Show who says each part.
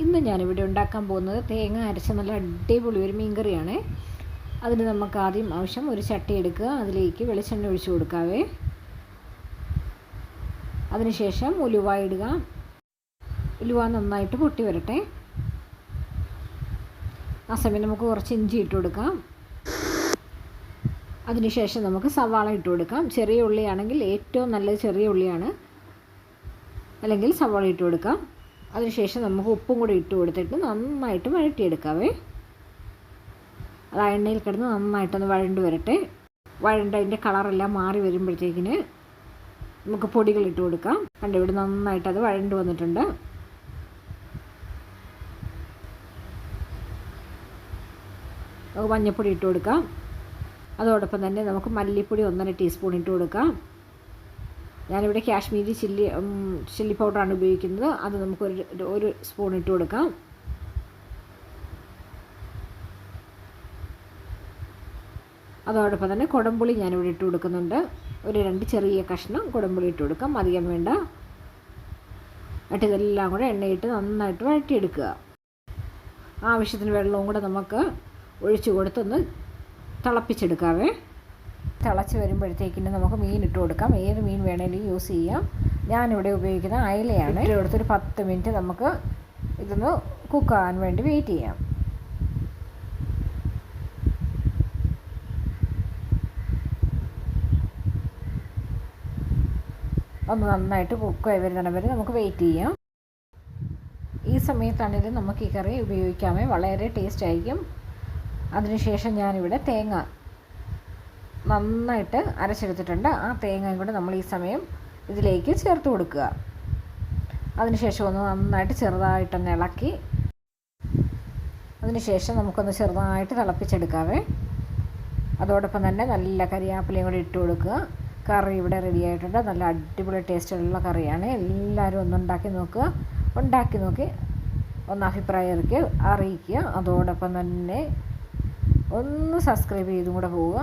Speaker 1: ഇന്ന് ഞാനിവിടെ ഉണ്ടാക്കാൻ പോകുന്നത് തേങ്ങ അരച്ച നല്ല അടിപൊളി ഒരു മീൻകറിയാണ്. അതിന് നമുക്ക് ആദ്യം ആവശ്യം ഒരു ചട്ടി എടുക്കുക. അതിലേക്ക് വെളിച്ചെണ്ണ ഒഴിച്ചു കൊടുക്കാവേ. അതിനുശേഷം ഉലുവ ഇടുക. ഉലുവ നന്നായിട്ട് പൊട്ടി വരട്ടെ. ആ സമയം നമുക്ക് കുറച്ച് ഇഞ്ചി ഇട്ട് കൊടുക്കാം. അതിനുശേഷം നമുക്ക് സവാള ഇട്ട് കൊടുക്കാം. ചെറിയ ഉള്ളിയാണെങ്കിൽ ഏറ്റവും നല്ലത് ചെറിയ ഉള്ളിയാണ്. അല്ലെങ്കിൽ സവാള ഇട്ട് കൊടുക്കാം. അതിനുശേഷം നമുക്ക് ഉപ്പും കൂടി ഇട്ട് കൊടുത്തിട്ട് നന്നായിട്ട് വഴറ്റിയെടുക്കാവേ. അത് എണ്ണയിൽ കിടന്ന് നന്നായിട്ടൊന്ന് വഴണ്ട് വരട്ടെ. വഴണ്ടതിന്റെ കളറെല്ലാം മാറി വരുമ്പോഴത്തേക്കിന് നമുക്ക് പൊടികൾ ഇട്ട് കൊടുക്കാം. കണ്ട് ഇവിടെ നന്നായിട്ട് അത് വഴണ്ട് വന്നിട്ടുണ്ട്. മഞ്ഞൾപ്പൊടി ഇട്ട് കൊടുക്കാം. അതോടൊപ്പം തന്നെ നമുക്ക് മല്ലിപ്പൊടി ഒന്നര ടീസ്പൂൺ ഇട്ട് കൊടുക്കാം. ഞാനിവിടെ കാശ്മീരി ചില്ലി ചില്ലി പൗഡറാണ് ഉപയോഗിക്കുന്നത്. അത് നമുക്കൊരു ഒരു സ്പൂൺ ഇട്ട് കൊടുക്കാം. അതോടൊപ്പം തന്നെ കുടംപുളി ഞാനിവിടെ ഇട്ട് കൊടുക്കുന്നുണ്ട്. ഒരു രണ്ട് ചെറിയ കഷ്ണം കുടംപുളി ഇട്ട് കൊടുക്കാം. അധികം വേണ്ട. എന്നിട്ട് ഇതെല്ലാം കൂടെ എണ്ണയിട്ട് നന്നായിട്ട് വഴറ്റിയെടുക്കുക. ആവശ്യത്തിന് വെള്ളവും കൂടെ നമുക്ക് ഒഴിച്ചു കൊടുത്തൊന്ന് തിളപ്പിച്ചെടുക്കാവേ. തിളച്ച് വരുമ്പോഴത്തേക്കിന് നമുക്ക് മീൻ ഇട്ട് കൊടുക്കാം. ഏത് മീൻ വേണമെങ്കിലും യൂസ് ചെയ്യാം. ഞാനിവിടെ ഉപയോഗിക്കുന്ന അയലയാണ്. ഇട്ട് കൊടുത്തൊരു പത്ത് മിനിറ്റ് നമുക്ക് ഇതൊന്ന് കുക്കാകാൻ വേണ്ടി വെയിറ്റ് ചെയ്യാം. ഒന്ന് നന്നായിട്ട് കുക്കായി വരുന്നിടം വരെ നമുക്ക് വെയിറ്റ് ചെയ്യാം. ഈ സമയത്താണെങ്കിലും നമുക്ക് ഈ കറി ഉപയോഗിക്കാമേ. വളരെ ടേസ്റ്റ് ആയിരിക്കും. അതിനുശേഷം ഞാനിവിടെ തേങ്ങ നന്നായിട്ട് അരച്ചെടുത്തിട്ടുണ്ട്. ആ തേങ്ങയും കൂടെ നമ്മൾ ഈ സമയം ഇതിലേക്ക് ചേർത്ത് കൊടുക്കുക. അതിനുശേഷം ഒന്ന് നന്നായിട്ട് ചെറുതായിട്ടൊന്ന് ഇളക്കി അതിനുശേഷം നമുക്കൊന്ന് ചെറുതായിട്ട് തിളപ്പിച്ചെടുക്കാവേ. അതോടൊപ്പം തന്നെ നല്ല കരിയാപ്പിലയും കൂടി ഇട്ട് കൊടുക്കുക. കറി ഇവിടെ റെഡി ആയിട്ടുണ്ട്. നല്ല അടിപൊളി ടേസ്റ്റുള്ള കറിയാണ്. എല്ലാവരും ഒന്ന് ഉണ്ടാക്കി നോക്കുക. ഉണ്ടാക്കി നോക്കി ഒന്ന് അഭിപ്രായം ഇറക്കി അറിയിക്കുക. അതോടൊപ്പം തന്നെ ഒന്ന് സബ്സ്ക്രൈബ് ചെയ്തും കൂടെ പോവുക.